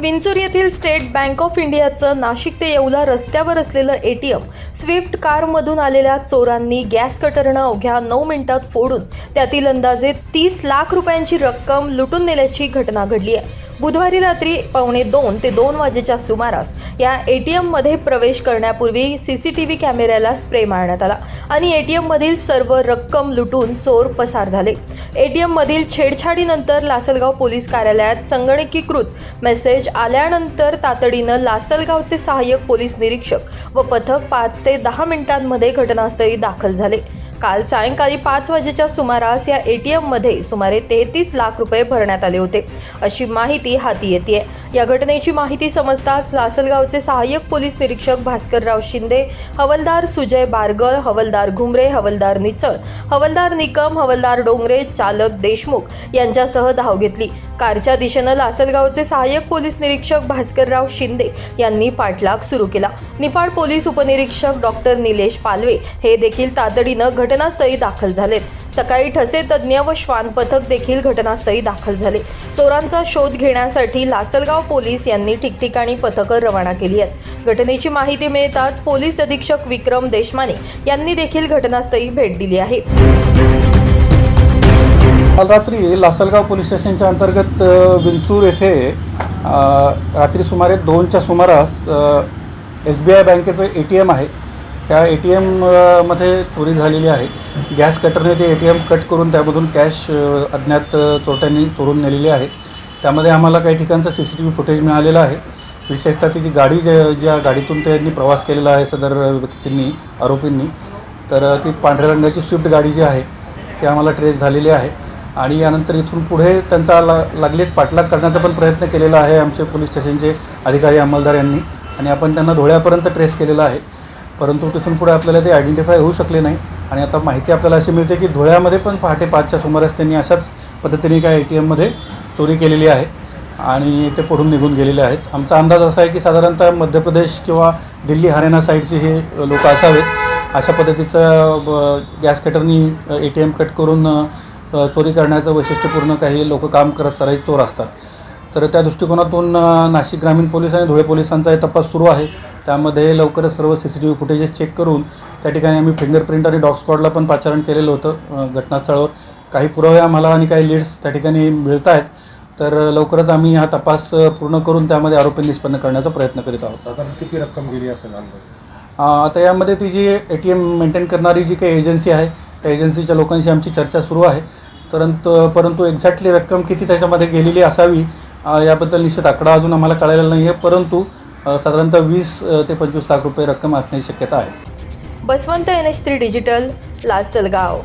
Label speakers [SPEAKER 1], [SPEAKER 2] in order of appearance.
[SPEAKER 1] विंचूर येथील State Bank of इंडियाचं नाशिक ते येवला रस्त्यावर असलेलं ए टी एम स्विफ्ट कारमधून आलेल्या चोरांनी गॅस कटरनं अवघ्या नऊ मिनिटात फोडून त्यातील अंदाजे तीस लाख रुपयांची रक्कम लुटून नेल्याची घटना घडली आहे. बुधवारी रात्री पावणे दोन ते दोन वाजेच्या सुमारास या ए टी एममध्ये प्रवेश करण्यापूर्वी सी सी टी व्ही कॅमेऱ्याला स्प्रे मारण्यात आला आणि ए टी एममधील सर्व रक्कम लुटून चोर पसार झाले. ए टी एममधील छेडछाडीनंतर लासलगाव पोलीस कार्यालयात संगणकीकृत मेसेज आल्यानंतर तातडीनं लासलगावचे सहाय्यक पोलीस निरीक्षक व पथक पाच ते दहा मिनिटांमध्ये घटनास्थळी दाखल झाले. काल सायंकाळी पाच वाजेच्या सुमारास या ए टी एममध्ये सुमारे तेहतीस लाख रुपये भरण्यात आले होते. अशी माहिती हाती येते या घटनेची माहिती समजताच लासलगावचे सहाय्यक पोलीस निरीक्षक भास्करराव शिंदे हवलदार सुजय बारगळ हवलदार घुमरे हवलदार निचळ हवलदार निकम हवलदार डोंगरे चालक देशमुख यांच्यासह धाव घेतली. कारच्या दिशेनं लासलगावचे सहाय्यक पोलीस निरीक्षक भास्करराव शिंदे यांनी पाठलाग सुरू केला. निफाड पोलीस उपनिरीक्षक डॉक्टर निलेश पालवे हे देखील तातडीनं घटनास्थळी दाखल झालेत सकाळी ठसे तज्ज्ञ व श्वान पथक देखील घटनास्थळी दाखल झाले. चोरांचा शोध घेण्यासाठी लासलगाव पोलीस यांनी ठिकठिकाणी पथकं रवाना केली आहेत. घटनेची माहिती मिळताच पोलीस अधीक्षक विक्रम देशमाने यांनी देखील घटनास्थळी भेट दिली आहे.
[SPEAKER 2] काल रात्री लासलगाव पोलीस स्टेशनच्या अंतर्गत विंचूर येथे रात्री सुमारे दोनच्या सुमारास एस बी आय बँकेचं ए टी एम आहे. त्या ए टी एममध्ये चोरी झालेली आहे. गॅस कटरने ते ए टी एम कट करून त्यामधून कॅश अज्ञात चोरट्यांनी चोरून नेलेली आहे. त्यामध्ये आम्हाला काही ठिकाणचं C C T V footage मिळालेलं आहे. विशेषतः ती जी गाडी ज्या ज्या गाडीतून त्यांनी प्रवास केलेला आहे सदर व्यक्तींनी आरोपींनी तर ती पांढऱ्या रंगाची स्विफ्ट गाडी जी आहे ती आम्हाला ट्रेस झालेली आहे. आणि यानंतर इथून पुढे त्यांचा ला लागलीच पाठलाग करण्याचा पण प्रयत्न केलेला आहे आमचे पोलीस स्टेशनचे अधिकारी अंमलदार यांनी. आणि आपण त्यांना धुळ्यापर्यंत ट्रेस केलेला आहे. परंतु तिथून पुढे आपल्याला ते आयडेंटिफाय होऊ शकले नाही. आणि आता माहिती आपल्याला अशी मिळते की धुळ्यामध्ये पण पहाटे पाचच्या सुमारास त्यांनी अशाच पद्धतीने काय ए टी एममध्ये चोरी केलेली आहे. आणि ते पडून निघून गेलेले आहेत. आमचा अंदाज असा आहे की साधारणतः मध्य प्रदेश किंवा दिल्ली हरियाणा साईडचे हे लोक असावेत. अशा पद्धतीचं गॅस कटरनी ए टी एम कट करून चोरी करण्याचं वैशिष्ट्यपूर्ण काही लोक काम करत सराईत चोर असतात. तर त्या दृष्टिकोनातून नाशिक ग्रामीण पोलीस आणि धुळे पोलिसांचा हे तपास सुरू आहे. त्यामध्ये लवकरच सर्व C C T V footages check करून त्या ठिकाणी आम्ही फिंगरप्रिंट आणि डॉग स्क्वॉडला पण पाचारण केलेलं होतं घटनास्थळावर. काही पुरावे आम्हाला आणि काही लीड्स त्या ठिकाणी मिळत आहेत तर लवकरच आम्ही हा तपास पूर्ण करून त्यामध्ये आरोपी निष्पन्न करण्याचा प्रयत्न करीत आहोत.
[SPEAKER 3] साधारण किती रक्कम गेली असेल
[SPEAKER 2] आता यामध्ये ती जी ए टी एम मेंटेन करणारी जी काही एजन्सी आहे त्या एजन्सीच्या लोकांशी आमची चर्चा सुरू आहे. परंतु परंतु एक्झॅक्टली रक्कम किती त्याच्यामध्ये गेलेली असावी याबद्दल निश्चित आकडा अजून आम्हाला कळलेला नाही आहे परंतु साधारणतः वीस ते पंचवीस लाख रुपये रक्कम असण्याची शक्यता आहे.
[SPEAKER 1] Baswant N H three digital Lasalgaon.